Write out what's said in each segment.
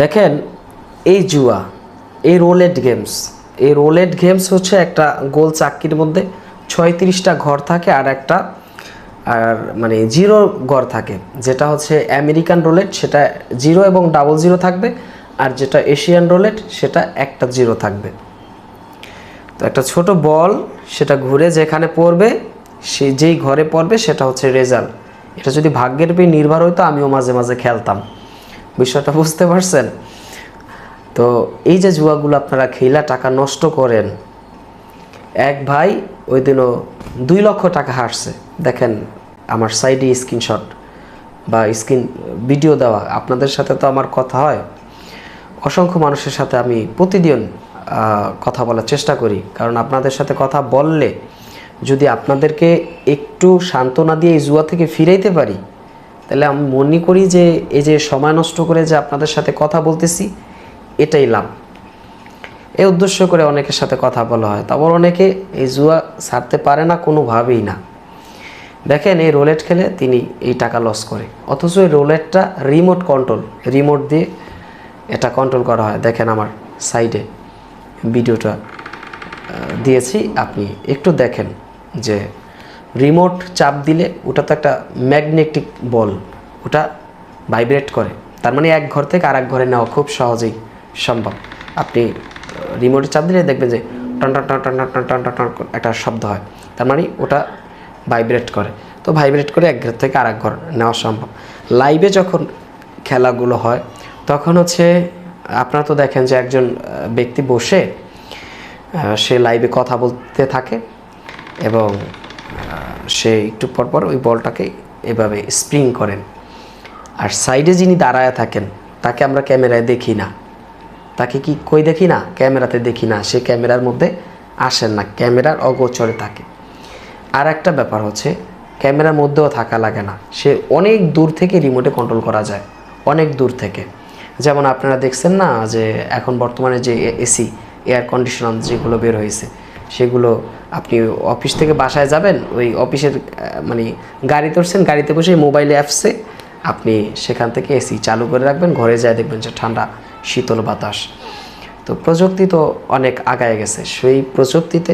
দেখেন, এই জুয়া, এই রোলেট গেমস এই রোলেট গেমস হচ্ছে একটা গোল চাক্কির মধ্যে ছয়ত্রিশটা ঘর থাকে আর একটা, আর মানে জিরো ঘর থাকে। যেটা হচ্ছে আমেরিকান রোলেট সেটা জিরো এবং ডাবল জিরো থাকবে, আর যেটা এশিয়ান রোলেট সেটা একটা জিরো থাকবে। তো একটা ছোট বল, সেটা ঘুরে যেখানে পড়বে, সে যেই ঘরে পড়বে, সেটা হচ্ছে রেজাল্ট। এটা যদি ভাগ্যের উপর নির্ভর হইতো, আমিও মাঝে মাঝে খেলতাম। বিষয়টা বুঝতে পারছেন? তো এই যে জুয়াগুলো আপনারা খেলা টাকা নষ্ট করেন, এক ভাই ওই দিনও দুই লক্ষ টাকা হারছে। দেখেন, আমার সাইডে স্ক্রিনশট বা স্ক্রিন ভিডিও দেওয়া, আপনাদের সাথে তো আমার কথা হয়। অসংখ্য মানুষের সাথে আমি প্রতিদিন কথা বলার চেষ্টা করি। কারণ আপনাদের সাথে কথা বললে যদি আপনাদেরকে একটু সান্ত্বনা দিয়ে এই জুয়া থেকে ফিরাইতে পারি তাহলে আমি মনে করি যে এই যে সময় নষ্ট করে যে আপনাদের সাথে কথা বলতেছি, এটাই লাভ। এই উদ্দেশ্য করে অনেকের সাথে কথা বলা হয়। তারপর অনেকে এই জুয়া ছাড়তে পারে না, কোনোভাবেই না। দেখেন, এই রোলেট খেলে তিনি এই টাকা লস করে। অথচ এই রোলেটটা রিমোট কন্ট্রোল রিমোট দিয়ে এটা কন্ট্রোল করা হয়। দেখেন আমার সাইডে ভিডিওটা দিয়েছি। আপনি একটু দেখেন যে রিমোট চাপ দিলে ওটা তো একটা ম্যাগনেটিক বল ওটা ভাইব্রেট করে। তার মানে এক ঘর থেকে আর এক ঘরে নেওয়া খুব সহজেই সম্ভব। আপনি রিমোটে চাপ দিলে দেখবেন যে টন টন টন টন টন টন টন একটা শব্দ হয়। তার মানে ওটা ভাইব্রেট করে। তো ভাইব্রেট করে এক ঘর থেকে আর এক ঘর নেওয়া সম্ভব। লাইভে যখন খেলাগুলো হয়, তখন হচ্ছে আপনারা তো দেখেন যে একজন ব্যক্তি বসে সে লাইভে কথা বলতে থাকে এবং সে একটু পর পর ওই বলটাকে এভাবে স্প্রিং করেন। আর সাইডে যিনি দাঁড়ায় থাকেন, তাকে আমরা ক্যামেরায় দেখি না। তাকে কি কই দেখি না? ক্যামেরাতে দেখি না। সে ক্যামেরার মধ্যে আসেন না, ক্যামেরার অগোচরে থাকে। আর একটা ব্যাপার হচ্ছে, ক্যামেরার মধ্যেও থাকা লাগে না। সে অনেক দূর থেকে রিমোটে কন্ট্রোল করা যায়। অনেক দূর থেকে। যেমন আপনারা দেখছেন না যে এখন বর্তমানে যে এসি এয়ার কন্ডিশনার যেগুলো বের হয়েছে সেগুলো আপনি অফিস থেকে বাসায় যাবেন, ওই অফিসের মানে গাড়ি তুলছেন গাড়িতে বসে মোবাইল অ্যাপসে আপনি সেখান থেকে এসি চালু করে রাখবেন, ঘরে যায় দেখবেন যে ঠান্ডা, শীতল বাতাস। তো প্রযুক্তি তো অনেক আগায় গেছে, সেই প্রযুক্তিতে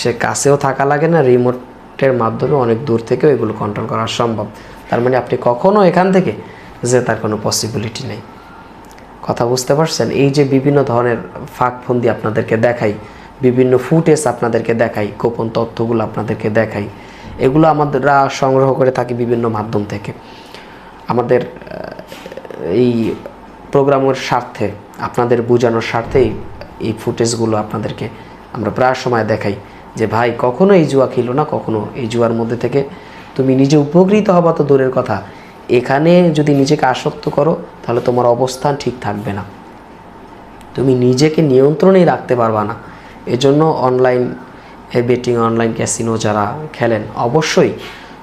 সে কাছেও থাকা লাগে না রিমোটের মাধ্যমে অনেক দূর থেকেও এগুলো কন্ট্রোল করা সম্ভব। তার মানে আপনি কখনও এখান থেকে যে তার কোনো পসিবিলিটি নেই। কথা বুঝতে পারছেন? এই যে বিভিন্ন ধরনের ফাঁকফন্দি আপনাদেরকে দেখাই বিভিন্ন ফুটেজ আপনাদেরকে দেখাই, গোপন তথ্যগুলো আপনাদেরকে দেখাই। এগুলো আমাদেররা সংগ্রহ করে থাকি বিভিন্ন মাধ্যম থেকে। আমাদের এই প্রোগ্রামের স্বার্থে, আপনাদের বোঝানোর স্বার্থেই এই ফুটেজগুলো আপনাদেরকে আমরা প্রায় সময় দেখাই যে, ভাই, কখনো এই জুয়া খেলো না, কখনো এই জুয়ার মধ্যে থেকে। তুমি নিজে উপকৃত হবা তো দূরের কথা। এখানে যদি নিজেকে আসক্ত করো, তাহলে তোমার অবস্থান ঠিক থাকবে না। তুমি নিজেকে নিয়ন্ত্রণেই রাখতে পারবা না। এজন্য অনলাইন বেটিং অনলাইন ক্যাসিনো যারা খেলেন, অবশ্যই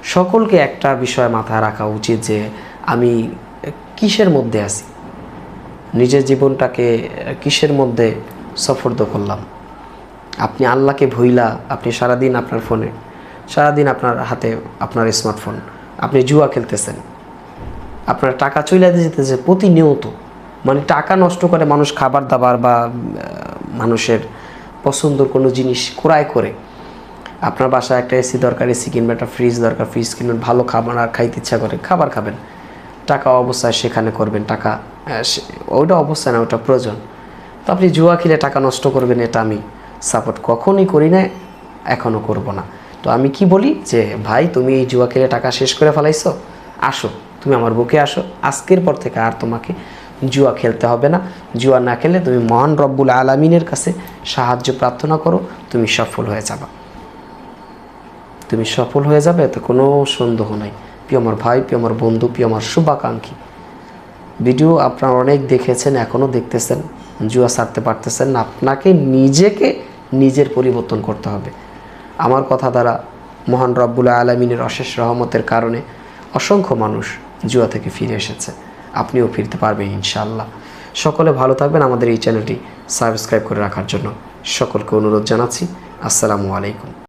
সকলকে একটা বিষয় মাথায় রাখা উচিত যে আমি কিসের মধ্যে আছি? নিজের জীবনটাকে কিসের মধ্যে সফর্দ করলাম? আপনি আল্লাহকে ভইলা, আপনি সারাদিন আপনার ফোনে সারাদিন আপনার হাতে আপনার স্মার্টফোন আপনি জুয়া খেলতেছেন। আপনার টাকা চলে যেতেছে প্রতিনিয়ত। মানে টাকা নষ্ট করে মানুষ খাবার দাবার বা মানুষের পছন্দর কোনো জিনিস ক্রয় করে, আপনার বাসায় একটা এসি দরকার, এসি কিনবেন, একটা ফ্রিজ দরকার ফ্রিজ কিনবেন ভালো খাবার আর খাইতে ইচ্ছা করে, খাবার খাবেন। টাকা অবস্থায় সেখানে করবেন, টাকা ওইটা অবস্থায় না, ওটা প্রয়োজন। তো আপনি জুয়া খেলে টাকা নষ্ট করবেন, এটা আমি সাপোর্ট কখনই করি না এখনও করব না। তো আমি কি বলি যে, ভাই, তুমি এই জুয়া খেলে টাকা শেষ করে ফেলাইছো, আসো, তুমি আমার বুকে আসো, আজকের পর থেকে আর তোমাকে জুয়া খেলতে হবে না। জুয়া না খেলে তুমি মহান রব্বুল আলমিনের কাছে সাহায্য প্রার্থনা করো, তুমি সফল হয়ে যাবা। তুমি সফল হয়ে যাবে, এতে কোনো সন্দেহ নাই। প্রিয় আমার ভাই, প্রিয় আমার বন্ধু, প্রিয় আমার শুভাকাঙ্ক্ষী। ভিডিও আপনারা অনেক দেখেছেন এখনও দেখতেছেন, জুয়া ছাড়তে পারতেছেন আপনাকে নিজেকে নিজের পরিবর্তন করতে হবে। আমার কথা দ্বারা মহান রব্বুল আলমিনের অশেষ রহমতের কারণে অসংখ্য মানুষ জুয়া থেকে ফিরে এসেছে। আপনিও ফিরতে পারবেন ইনশাআল্লাহ। সকলে ভালো থাকবেন আমাদের এই চ্যানেলটি সাবস্ক্রাইব করে রাখার জন্য। সকলকে অনুরোধ জানাচ্ছি। আসসালামু আলাইকুম।